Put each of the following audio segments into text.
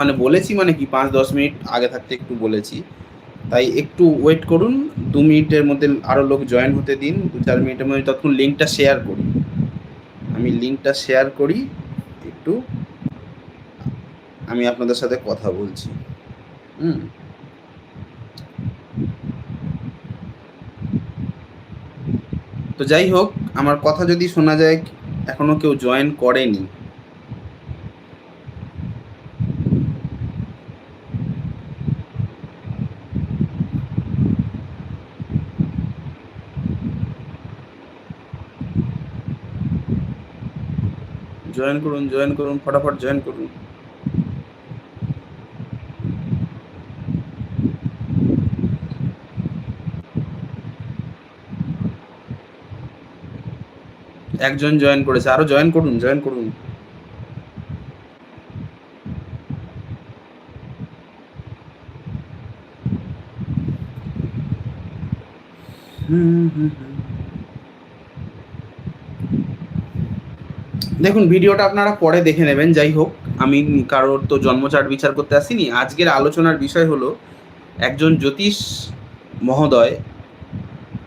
মানে বলেছি মানে কি, পাঁচ, দশ মিনিট আগে থাকতে একটু বলেছি। তাই একটু ওয়েট করুন, দু মিনিটের মধ্যে আরও লোক জয়েন হতে দিন, দু চার মিনিটের মধ্যে ততক্ষণ লিঙ্কটা শেয়ার করি আমি লিঙ্কটা শেয়ার করি, একটু আমি আপনাদের সাথে কথা বলছি। হুম। তো যাই হোক, আমার কথা যদি শোনা যায়, এখনও কেউ জয়েন করেনি। জয়েন করুন জয়েন করুন, ফটাফট জয়েন করুন। একজন জয়েন করেছে, আরও জয়েন করুন জয়েন করুন। হুম হুম হুম। দেখুন, ভিডিওটা আপনারা পরে দেখে নেবেন, যাই হোক। আমি কারোর তো জন্মচাট বিচার করতে আসিনি। আজকের আলোচনার বিষয় হলো, একজন জ্যোতিষ মহোদয়,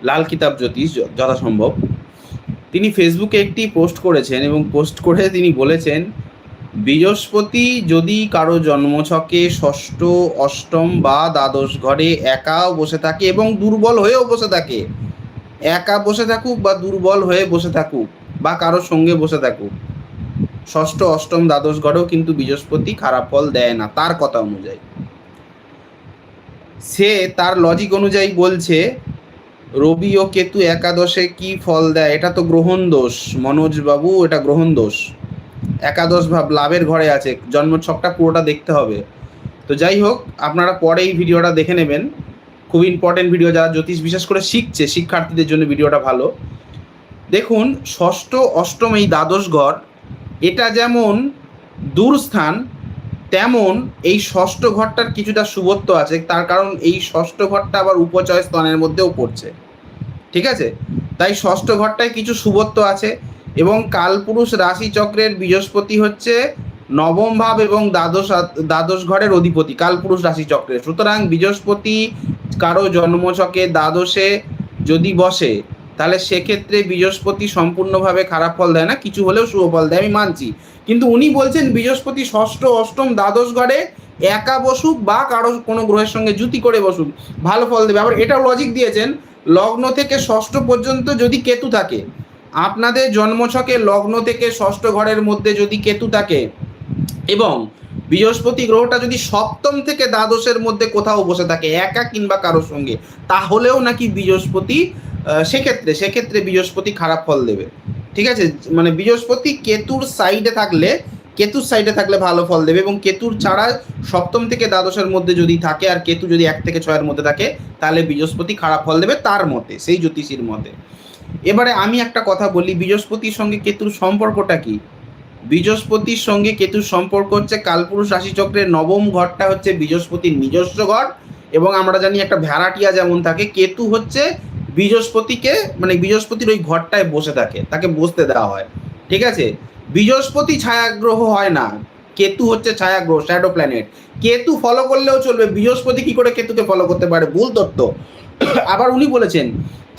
লাল কিতাব জ্যোতিষ যথাসম্ভব, তিনি ফেসবুকে একটি পোস্ট করেছেন এবং পোস্ট করে তিনি বলেছেন, বৃহস্পতি যদি কারও জন্মছকে ষষ্ঠ, অষ্টম বা দ্বাদশ ঘরে একাও বসে থাকে এবং দুর্বল হয়েও বসে থাকে, একা বসে থাকুক বা দুর্বল হয়ে বসে থাকুক বা কারোর সঙ্গে বসে থাকুক। ষষ্ঠ, অষ্টম, দ্বাদশ ঘরেও কিন্তু বৃহস্পতি খারাপ ফল দেয় না, তার কথা অনুযায়ী। সে তার লজিক অনুযায়ী বলছে, রবি ও কেতু একাদশে কি ফল দেয়? এটা তো গ্রহণ দোষ। মনোজ বাবু, এটা গ্রহণ দোষ। একাদশ ভাব লাভের ঘরে আছে জন্ম জন্মছকটা পুরোটা দেখতে হবে। তো যাই হোক, আপনারা পরে এই ভিডিওটা দেখে নেবেন। খুব ইম্পর্টেন্ট ভিডিও যারা জ্যোতিষ বিশেষ করে শিখছে, শিক্ষার্থীদের জন্য ভিডিওটা ভালো। দেখুন, ষষ্ঠ, অষ্টম এই দ্বাদশ ঘর এটা যেমন দূরস্থান তেমন এই ষষ্ঠ ঘরটার কিছুটা শুভত্ব আছে, তার কারণ এই ষষ্ঠ ঘরটা আবার উপচয় স্থানের মধ্যেও পড়ছে। ঠিক আছে? তাই ষষ্ঠ ঘরটায় কিছু শুভত্ব আছে এবং কালপুরুষ রাশি চক্রের বৃহস্পতি হচ্ছে নবম ভাব এবং দ্বাদশ দ্বাদশ ঘরের অধিপতি, কালপুরুষ রাশি চক্রের সুতরাং বৃহস্পতি কারও জন্মচকে দ্বাদশে যদি বসে তাহলে সেক্ষেত্রে বৃহস্পতি সম্পূর্ণভাবে খারাপ ফল দেয় না, কিছু হলেও শুভ ফল দেয়, আমি মানছি। কিন্তু উনি বলছেন বৃহস্পতি ষষ্ঠ, অষ্টম দ্বাদশ ঘরে একা বসুক বা কারও কোনো গ্রহের সঙ্গে জুতি করে বসুক, ভালো ফল দেবে। আবার এটাও লজিক দিয়েছেন, লগ্ন থেকে ষষ্ঠ পর্যন্ত যদি কেতু থাকে, আপনাদের জন্মছকে লগ্ন থেকে ষষ্ঠ ঘরের মধ্যে যদি কেতু থাকে, এবং বৃহস্পতি গ্রহটা যদি সপ্তম থেকে দ্বাদশের মধ্যে কোথাও বসে থাকে, একা কিংবা কারোর সঙ্গে, তাহলেও নাকি বৃহস্পতি সেক্ষেত্রে সেক্ষেত্রে বৃহস্পতি খারাপ ফল দেবে। ঠিক আছে? মানে বৃহস্পতি কেতুর সাইডে থাকলে, কেতুর সাইডে থাকলে ভালো ফল দেবে এবং কেতুর ছাড়া সপ্তম থেকে দ্বাদশের মধ্যে যদি থাকে আর কেতু যদি এক থেকে ছয়ের মধ্যে থাকে, তাহলে বৃহস্পতি খারাপ ফল দেবে তার মতে, সেই জ্যোতিষীর মতে। এবারে আমি একটা কথা বলি, বৃহস্পতির সঙ্গে কেতুর সম্পর্কটা কি? বৃহস্পতির সঙ্গে কেতুর সম্পর্ক হচ্ছে কালপুরুষ রাশিচক্রের নবম ঘরটা হচ্ছে বৃহস্পতির নিজস্ব ঘর এবং আমরা জানি একটা ভ্যারাটিয়া যেমন থাকে, কেতু হচ্ছে বৃহস্পতিকে মানে বৃহস্পতির ওই ঘরটায় বসে থাকে, তাকে বসতে দেওয়া হয়। ঠিক আছে? বৃহস্পতি ছায়াগ্রহ হয় না। কেতু হচ্ছে ছায়াগ্রহ শ্যাডো প্ল্যানেট কেতু ফলো করলেও চলবে। বৃহস্পতি কি করে কেতুকে ফলো করতে পারে? ভুল তত্ত্ব। আবার উনি বলেছেন,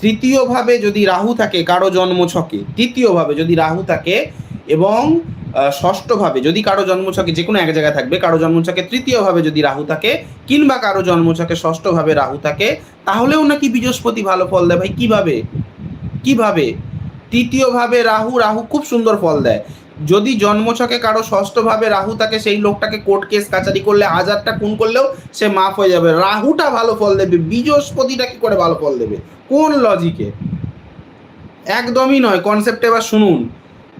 তৃতীয়ভাবে যদি রাহু থাকে, কারও জন্ম ছকে। তৃতীয়ভাবে যদি রাহু থাকে এবং ষষ্ঠভাবে যদি কারও জন্মছকে যে কোনো এক জায়গায় থাকবে, কারও জন্মছকে তৃতীয়ভাবে যদি রাহু থাকে কিংবা কারও জন্মছকে ষষ্ঠভাবে রাহু থাকে, তাহলেও নাকি বৃহস্পতি ভালো ফল দেয় ভাই, কীভাবে? কীভাবে? তৃতীয়ভাবে রাহু রাহু খুব সুন্দর ফল দেয়। যদি জন্মছকে কারও ষষ্ঠভাবে রাহু থাকে, সেই লোকটাকে কোর্ট কেস, কাচারি করলে হাজারটা খুন করলেও সে মাফ হয়ে যাবে। রাহুটা ভালো ফল দেবে, বৃহস্পতিটা কি করে ভালো ফল দেবে? কোন লজিকে একদমই নয় কনসেপ্ট এবার শুনুন।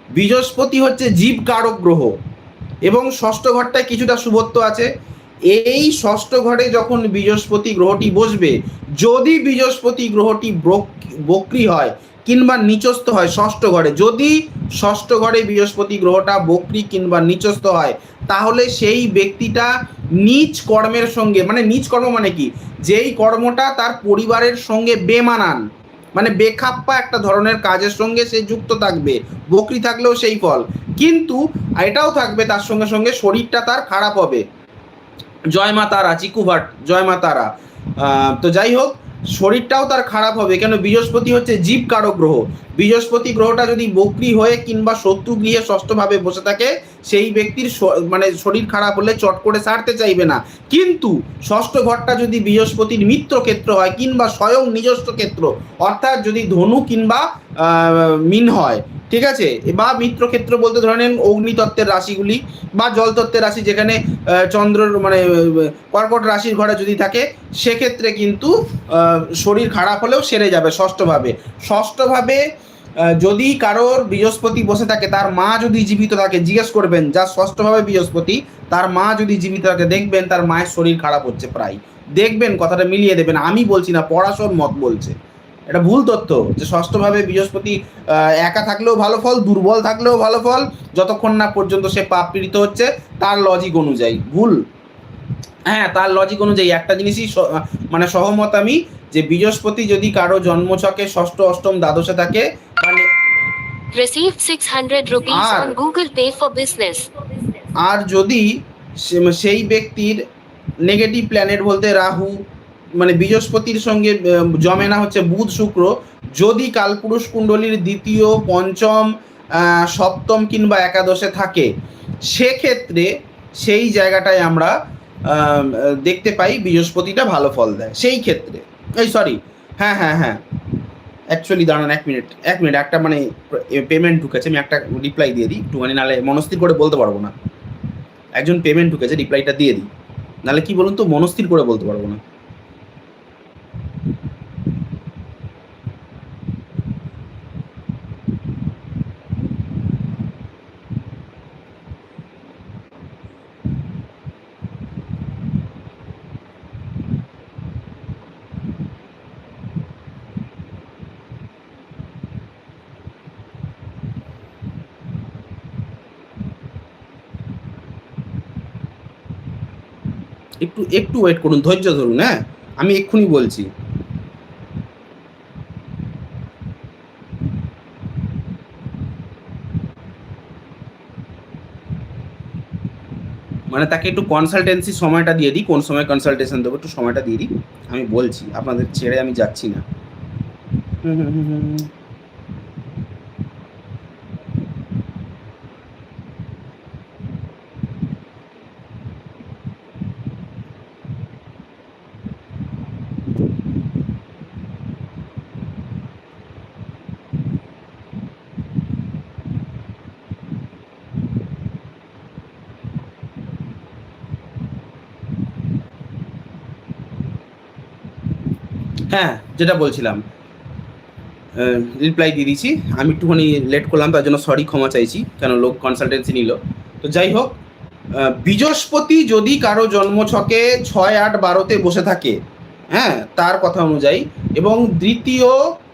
বৃহস্পতি হচ্ছে জীব কারক গ্রহ। এবং ষষ্ঠ ঘরটায় কিছুটা শুভত্ব আছে। এই ষষ্ঠ ঘরে যখন বৃহস্পতি গ্রহটি বসবে, যদি বৃহস্পতি গ্রহটি বক্রি হয় কিংবা নিচস্থ হয় ষষ্ঠ ঘরে, যদি ষষ্ঠ ঘরে বৃহস্পতি গ্রহটা বক্রি কিংবা নিচস্থ হয়, তাহলে সেই ব্যক্তিটা নিজ কর্মের সঙ্গে মানে নিজ কর্ম মানে কি? যেই কর্মটা তার পরিবারের সঙ্গে বেমানান। মানে বেখাপ্পা একটা ধরনের কাজের সঙ্গে সে যুক্ত থাকবে, বকরি থাকলেও সেই ফল। কিন্তু এটাও থাকবে তার সঙ্গে সঙ্গে শরীরটা তার খারাপ হবে। জয় মা তারা, চিকু ভাট, জয় মা তারা। তো যাই হোক, শরীরটাও তার খারাপ হবে কেন? বৃহস্পতি হচ্ছে জীব কারক গ্রহ। বৃহস্পতি গ্রহটা যদি বকরি হয়ে কিংবা শত্রু গৃহে ষষ্ঠভাবে বসে থাকে, সেই ব্যক্তির মানে শরীর খারাপ হলে চট করে সারতে চাইবে না। কিন্তু ষষ্ঠ ঘরটা যদি বৃহস্পতির মিত্র ক্ষেত্র হয় কিংবা স্বয়ং নিজস্ব ক্ষেত্র, অর্থাৎ যদি ধনু কিংবা মিন হয়, ঠিক আছে? বা মিত্র ক্ষেত্র বলতে ধরে নেন অগ্নিতত্ত্বের রাশিগুলি বা জলতত্ত্বের রাশি যেখানে চন্দ্রর মানে কর্কট রাশির ঘরে যদি থাকে, সেক্ষেত্রে কিন্তু শরীর খারাপ হলেও সেরে যাবে ষষ্ঠভাবে। ষষ্ঠভাবে যদি কারোর বৃহস্পতি বসে থাকে, তার মা যদি জীবিত থাকে, জিজ্ঞেস করবেন, যা ষষ্ঠভাবে বৃহস্পতি, তার মা যদি জীবিত থাকে, দেখবেন তার মায়ের শরীর খারাপ হচ্ছে প্রায়। দেখবেন, কথাটা মিলিয়ে দেবেন, আমি বলছি না পড়াশোর মত বলছে। এটা ভুল তথ্য, যে ষষ্ঠভাবে বৃহস্পতি একা থাকলেও ভালো ফল, দুর্বল থাকলেও ভালো ফল, যতক্ষণ না পর্যন্ত সে পাপ পীড়িত হচ্ছে, তার লজিক অনুযায়ী। ভুল। হ্যাঁ তার লজিক অনুযায়ী। একটা জিনিসই মানে সহমত আমি, যে বৃহস্পতি যদি কারও জন্মছকে ষষ্ঠ, অষ্টম, দ্বাদশে থাকে Received 600 rupees Ah. on Google Pay for business. আর যদি সে- সেই ব্যক্তির নেগেটিভ প্ল্যানেট বলতে রাহু মানে বৃহস্পতির সঙ্গে আহ, জমে না হচ্ছে বুধ শুক্র যদি কালপুরুষ কুণ্ডলীর দ্বিতীয় পঞ্চম আহ, সপ্তম কিংবা একাদশে থাকে সেক্ষেত্রে সেই জায়গাটায় আমরা আহ, দেখতে পাই বৃহস্পতিটা ভালো ফল দেয় সেই ক্ষেত্রে এই সরি হ্যাঁ হ্যাঁ হ্যাঁ অ্যাকচুয়ালি দাঁড়ান এক মিনিট এক মিনিট একটা মানে পেমেন্ট ঢুকেছে, আমি একটা রিপ্লাই দিয়ে দিই, একটুখানি নাহলে মনস্থির করে বলতে পারব না। একজন পেমেন্ট ঢুকেছে রিপ্লাইটা দিয়ে দিই। নাহলে কি বলুন তো, মনস্থির করে বলতে পারব না। একটু একটু ওয়েট করুন, ধৈর্য ধরুন হ্যাঁ? আমি এক্ষুনি বলছি। মানে তাকে একটু কনসালটেন্সি সময়টা দিয়ে দিই, কোন সময় কনসালটেশন দেবো একটু সময়টা দিয়ে দিই। আমি বলছি, আপনাদের ছেড়ে আমি যাচ্ছি না। হুম হুম হুম হুম। হ্যাঁ যেটা বলছিলাম। রিপ্লাই দিয়ে দিয়েছি। আমি একটুখানি লেট করলাম, তার জন্য সরি ক্ষমা চাইছি, কেন লোক কনসালটেন্সি নিল। তো যাই হোক বৃহস্পতি যদি কারও জন্মছকে ছয় আট বারোতে বসে থাকে হ্যাঁ তার কথা অনুযায়ী, এবং দ্বিতীয়,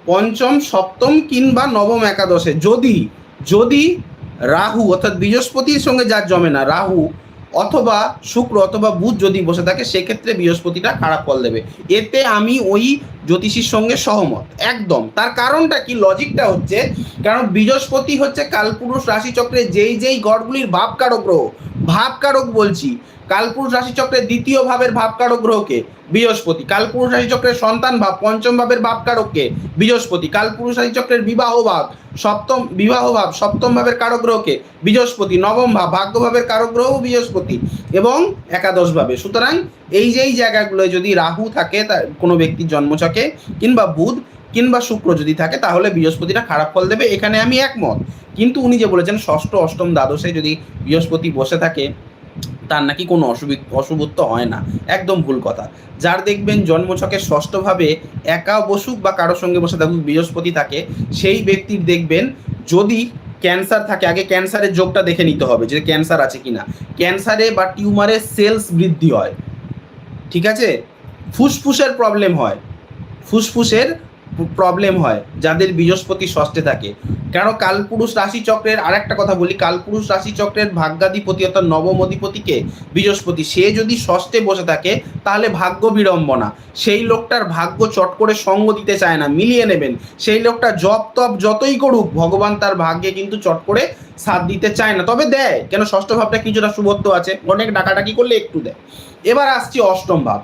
পঞ্চম, সপ্তম কিংবা নবম একাদশে যদি যদি রাহু, অর্থাৎ বৃহস্পতির সঙ্গে যার জমে না, রাহু অথবা শুক্র অথবা বুধ যদি বসে থাকে, সেক্ষেত্রে বৃহস্পতিটা খারাপ ফল দেবে। এতে আমি ওই জ্যোতিষীর সঙ্গে সহমত। একদম। তার কারণটা কি? লজিকটা হচ্ছে, কারণ বৃহস্পতি হচ্ছে কালপুরুষ রাশিচক্রে যেই যেই গড়গুলির ভাবকারক গ্রহ, ভাবকারক বলছি। কালপুরুষ রাশিচক্রের দ্বিতীয় ভাবের ভাবকারক গ্রহকে বৃহস্পতি। কালপুরুষ রাশিচক্রের সন্তান ভাব, পঞ্চম ভাবের ভাবকারককে বৃহস্পতি। কালপুরুষ রাশিচক্রের বিবাহ ভাব, সপ্তম, বিবাহ ভাব, সপ্তম ভাবের কারক গ্রহকে বৃহস্পতি। নবম ভাব, ভাগ্য ভাবের কারক গ্রহ বৃহস্পতি এবং একাদশ ভাবে। সুতরাং এই যেই জায়গাগুলো যদি রাহু থাকে তার কোনো ব্যক্তির জন্মছকে কিংবা বুধ কিংবা শুক্র যদি থাকে, তাহলে বৃহস্পতিটা খারাপ ফল দেবে। এখানে আমি একমত। কিন্তু উনি যে বলেছেন ষষ্ঠ, অষ্টম দ্বাদশে যদি বৃহস্পতি বসে থাকে, তার নাকি কোনো অসুবি অশুভত্ব হয় না। একদম ভুল কথা। যার দেখবেন জন্মছকে ষষ্ঠভাবে একা বসুক বা কারোর সঙ্গে বসে থাকুক, বৃহস্পতি থাকে, সেই ব্যক্তির দেখবেন যদি ক্যান্সার থাকে, আগে ক্যান্সারের যোগটা দেখে নিতে হবে যে ক্যান্সার আছে কিনা। ক্যান্সারে বা টিউমারে সেলস বৃদ্ধি হয়। ঠিক আছে? ফুসফুসের প্রবলেম হয়। ফুসফুসের প্রবলেম হয় যাদের বৃহস্পতি ষষ্ঠে থাকে। কেন কালপুরুষ রাশি চক্রের আরেকটা কথা বলি কালপুরুষ রাশি চক্রের ভাগ্যাধিপতি অর্থাৎ নবম অধিপতিকে বৃহস্পতি সে যদি ষষ্ঠে বসে থাকে তাহলে ভাগ্য বিড়ম্বনা। সেই লোকটার ভাগ্য চট করে সঙ্গ দিতে চায় না মিলিয়ে নেবেন। সেই লোকটা জপ তপ যতই করুক ভগবান তার ভাগ্যে কিন্তু চট করে সাথ দিতে চায় না। তবে দেয় কেন ষষ্ঠ ভাবটা কিছুটা শুভত্ব আছে অনেক ডাকাডাকি করলে একটু দেয়। এবার আসছি অষ্টম ভাব।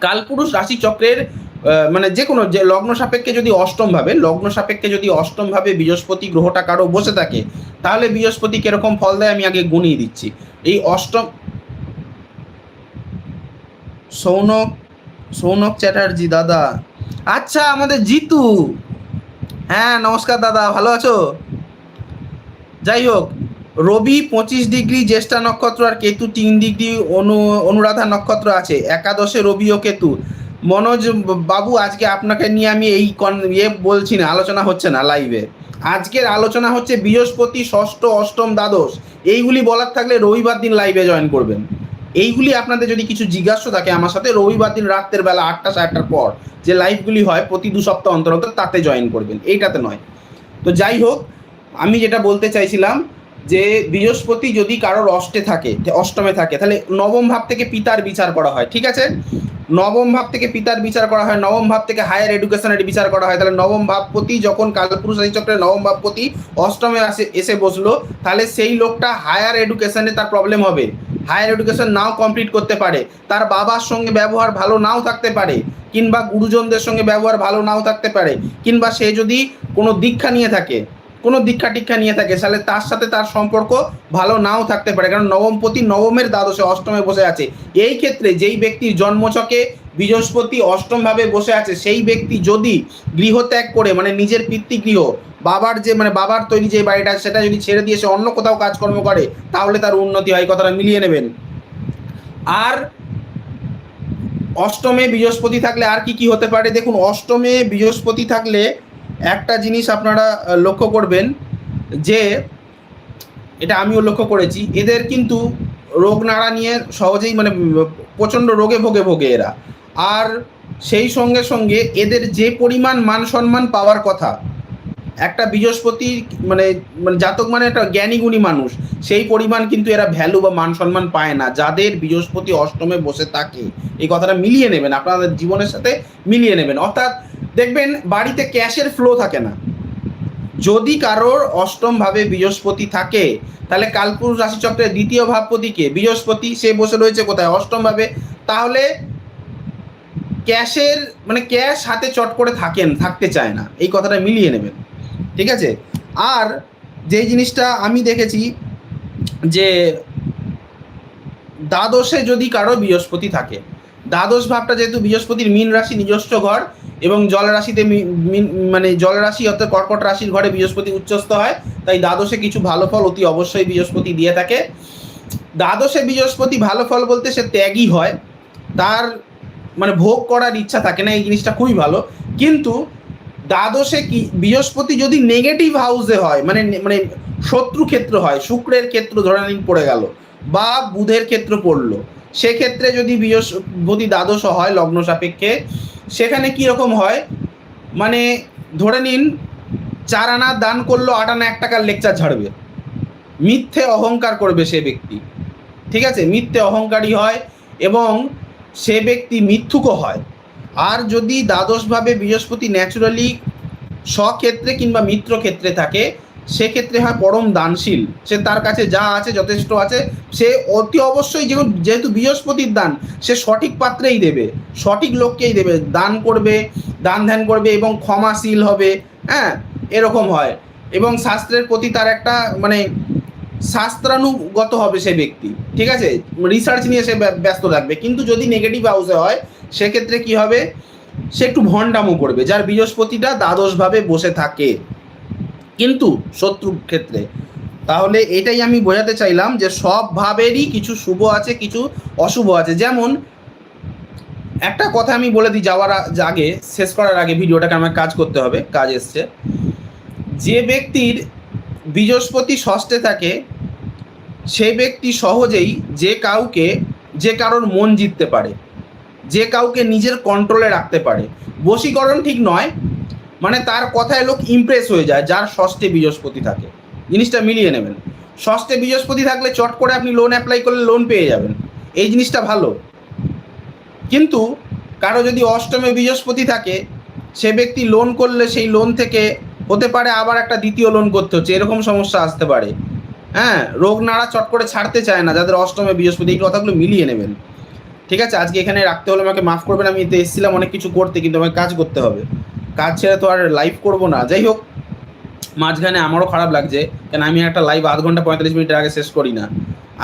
কালপুরুষ রাশি চক্রের আহ, মানে যে কোনো যে লগ্ন সাপেক্ষে যদি অষ্টম ভাবে লগ্ন সাপেক্ষে যদি অষ্টম ভাবে বৃহস্পতি গ্রহটা কারও বসে থাকে, তাহলে বৃহস্পতি কীরকম ফল দেয় আমি আগে গুনিয়ে দিচ্ছি। এই অষ্টম সৌনক সৌনক চ্যাটার্জি দাদা। আচ্ছা আমাদের জিতু। হ্যাঁ নমস্কার দাদা, ভালো আছো? যাই হোক, রবি পঁচিশ ডিগ্রি, জ্যেষ্ঠা নক্ষত্র আর কেতু তিন ডিগ্রি, অনু অনুরাধা নক্ষত্র আছে। একাদশে রবি ও কেতু। মনোজ বাবু, আজকে আপনাকে নিয়ে আমি এই কন ইয়ে বলছি না, আলোচনা হচ্ছে না লাইভে আজকের আলোচনা হচ্ছে বৃহস্পতি, ষষ্ঠ, অষ্টম, দ্বাদশ। এইগুলি বলার থাকলে রবিবার দিন লাইভে জয়েন করবেন। এইগুলি আপনাদের যদি কিছু জিজ্ঞাসা থাকে আমার সাথে, রবিবার দিন রাত্রের বেলা আটটা, সাড়ে পর যে লাইভগুলি হয় প্রতি দু সপ্তাহ অন্তর অন্তর, তাতে জয়েন করবেন। এইটাতে নয়। তো যাই হোক, আমি যেটা বলতে চাইছিলাম যে বৃহস্পতি যদি কারোর অষ্টে থাকে অষ্টমে থাকে, তাহলে নবম ভাব থেকে পিতার বিচার করা হয়, ঠিক আছে? নবম ভাব থেকে পিতার বিচার করা হয়, নবম ভাব থেকে হায়ার এডুকেশনের বিচার করা হয়, তাহলে নবম ভাবপতি যখন কালপুরুষ চক্রের নবম ভাবপতি অষ্টমে আসে, এসে বসল, তাহলে সেই লোকটা হায়ার এডুকেশনে তার প্রবলেম হবে। হায়ার এডুকেশন নাও কমপ্লিট করতে পারে, তার বাবার সঙ্গে ব্যবহার ভালো নাও থাকতে পারে, কিংবা গুরুজনদের সঙ্গে ব্যবহার ভালো নাও থাকতে পারে, কিংবা সে যদি কোনো দীক্ষা নিয়ে থাকে কোনো দীক্ষা টিক্ষা নিয়ে থাকে, তাহলে তার সাথে তার সম্পর্ক ভালো নাও থাকতে পারে। কারণ নবমপতি নবমের দ্বাদশে অষ্টমে বসে আছে। এই ক্ষেত্রে যেই ব্যক্তির জন্মছকে বৃহস্পতি অষ্টমভাবে বসে আছে, সেই ব্যক্তি যদি গৃহত্যাগ করে মানে নিজের পিতৃগৃহ, বাবার যে মানে বাবার তৈরি যে বাড়িটা সেটা যদি ছেড়ে দিয়ে সে অন্য কোথাও কাজকর্ম করে, তাহলে তার উন্নতি হয়। কথাটা মিলিয়ে নেবেন। আর অষ্টমে বৃহস্পতি থাকলে আর কি কি হতে পারে? দেখুন, অষ্টমে বৃহস্পতি থাকলে একটা জিনিস আপনারা লক্ষ্য করবেন যে, এটা আমিও লক্ষ্য করেছি, এদের কিন্তু রোগ নাড়া নিয়ে সহজেই মানে প্রচণ্ড রোগে ভোগে ভোগে এরা। আর সেই সঙ্গে সঙ্গে এদের যে পরিমাণ মান সম্মান পাওয়ার কথা, একটা বৃহস্পতি মানে মানে জাতক মানে একটা জ্ঞানী গুণী মানুষ, সেই পরিমাণ কিন্তু এরা ভ্যালু বা মান সম্মান পায় না। যাদের বৃহস্পতি অষ্টমে বসে থাকে, এই কথাটা মিলিয়ে নেবেন, আপনাদের জীবনের সাথে মিলিয়ে নেবেন। অর্থাৎ দেখবেন, বাড়িতে ক্যাশের ফ্লো থাকে না। যদি কারোর অষ্টম ভাবে বৃহস্পতি থাকে, তাহলে কালপুরুষ রাশিচক্রের দ্বিতীয় ভাবপতিকে বৃহস্পতি, সে বসে রয়েছে কোথায়? অষ্টম ভাবে তাহলে ক্যাশের মানে ক্যাশ হাতে চট করে থাকেন, থাকতে চায় না। এই কথাটা মিলিয়ে নেবেন। ঠিক আছে? আর যেই জিনিসটা আমি দেখেছি, যে দ্বাদশে যদি কারও বৃহস্পতি থাকে, দ্বাদশ ভাবটা যেহেতু বৃহস্পতির মীন রাশি নিজস্ব ঘর এবং জল রাশিতে মি- মানে জল রাশি অর্থাৎ কর্কট রাশির ঘরে বৃহস্পতি উচ্চস্থ হয়, তাই দ্বাদশে কিছু ভালো ফল অতি অবশ্যই বৃহস্পতি দিয়ে থাকে। দ্বাদশে বৃহস্পতি ভালো ফল বলতে সে ত্যাগই হয়, তার মানে ভোগ করার ইচ্ছা থাকে না, এই জিনিসটা খুবই ভালো। কিন্তু দ্বাদশে কি, বৃহস্পতি যদি নেগেটিভ হাউসে হয় মানে মানে শত্রু ক্ষেত্র হয়, শুক্রের ক্ষেত্র ধরে নিন পড়ে গেল, বা বুধের ক্ষেত্র পড়ল সেক্ষেত্রে যদি বৃহস্পতি দ্বাদশ হয় লগ্ন সাপেক্ষে, সেখানে কি রকম হয়? মানে ধরে নিন, চার আনা দান করল, আট আনা এক টাকার লেকচার ঝাড়বে মিথ্যে অহংকার করবে সে ব্যক্তি। ঠিক আছে? মিথ্যে অহংকারী হয় এবং সে ব্যক্তি মিথ্যুকও হয়। আর যদি দ্বাদশভাবে বৃহস্পতি ন্যাচুরালি স্বক্ষেত্রে কিংবা মিত্র ক্ষেত্রে থাকে সেক্ষেত্রে হয়, পরম দানশীল। সে তার কাছে যা আছে, যথেষ্ট আছে, সে অতি অবশ্যই যেহেতু বৃহস্পতির দান, সে সঠিক পাত্রেই দেবে। সঠিক লোককেই দেবে। দান করবে, দান ধ্যান করবে এবং ক্ষমাশীল হবে। হ্যাঁ এরকম হয়। এবং শাস্ত্রের প্রতি তার একটা মানে শাস্ত্রানুগত হবে সে ব্যক্তি। ঠিক আছে? রিসার্চ নিয়ে সে ব্য- ব্যস্ত থাকবে। কিন্তু যদি নেগেটিভ হাউসে হয়, সেক্ষেত্রে কি হবে? সে একটু ভণ্ডামো করবে। যার বৃহস্পতিটা দ্বাদশভাবে বসে থাকে। কিন্তু শত্রু ক্ষেত্রে। তাহলে এটাই আমি বোঝাতে চাইলাম যে সব ভাবেরই কিছু শুভ আছে, কিছু অশুভ আছে। যেমন, একটা কথা আমি বলে দিই যাওয়ার আগে, শেষ করার আগে ভিডিওটাকে আমার কাজ করতে হবে, কাজ এসছে। যে ব্যক্তির বৃহস্পতি ষষ্ঠে থাকে সেই ব্যক্তি সহজেই যে কাউকে, যে কারোর মন জিততে পারে, যে কাউকে নিজের কন্ট্রোলে রাখতে পারে। বশীকরণ ঠিক নয় মানে তার কথায় লোক ইমপ্রেস হয়ে যায়, যার ষষ্ঠে বৃহস্পতি থাকে। জিনিসটা মিলিয়ে নেবেন। ষষ্ঠে বৃহস্পতি থাকলে চট করে আপনি লোন অ্যাপ্লাই করলে লোন পেয়ে যাবেন। এই জিনিসটা ভালো। কিন্তু কারও যদি অষ্টমে বৃহস্পতি থাকে, সে ব্যক্তি লোন করলে সেই লোন থেকে হতে পারে আবার একটা দ্বিতীয় লোন করতে হচ্ছে, এরকম সমস্যা আসতে পারে। হ্যাঁ রোগ নাড়া চট করে ছাড়তে চায় না, যাদের অষ্টমে বৃহস্পতি, এই কথাগুলো মিলিয়ে নেবেন। ঠিক আছে, আজকে এখানে রাখতে হলে আমাকে মাফ করবেন, আমি এতে এসেছিলাম অনেক কিছু করতে, কিন্তু আমাকে কাজ করতে হবে। কাজ ছেড়ে তো আর লাইভ করব না। যাই হোক, মাঝখানে আমারও খারাপ লাগছে, কেন আমি একটা লাইভ আধ ঘণ্টা পঁয়তাল্লিশ মিনিটের আগে শেষ করি না।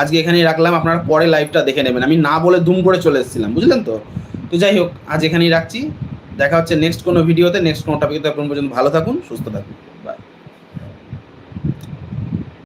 আজকে এখানেই রাখলাম, আপনার পরে লাইভটা দেখে নেবেন। আমি না বলে দুম করে চলে এসেছিলাম, বুঝলেন তো? তো যাই হোক, আজ এখানেই রাখছি। দেখা হচ্ছে নেক্সট কোনো ভিডিওতে নেক্সট কোনো টপিকে এখন পর্যন্ত ভালো থাকুন, সুস্থ থাকুন।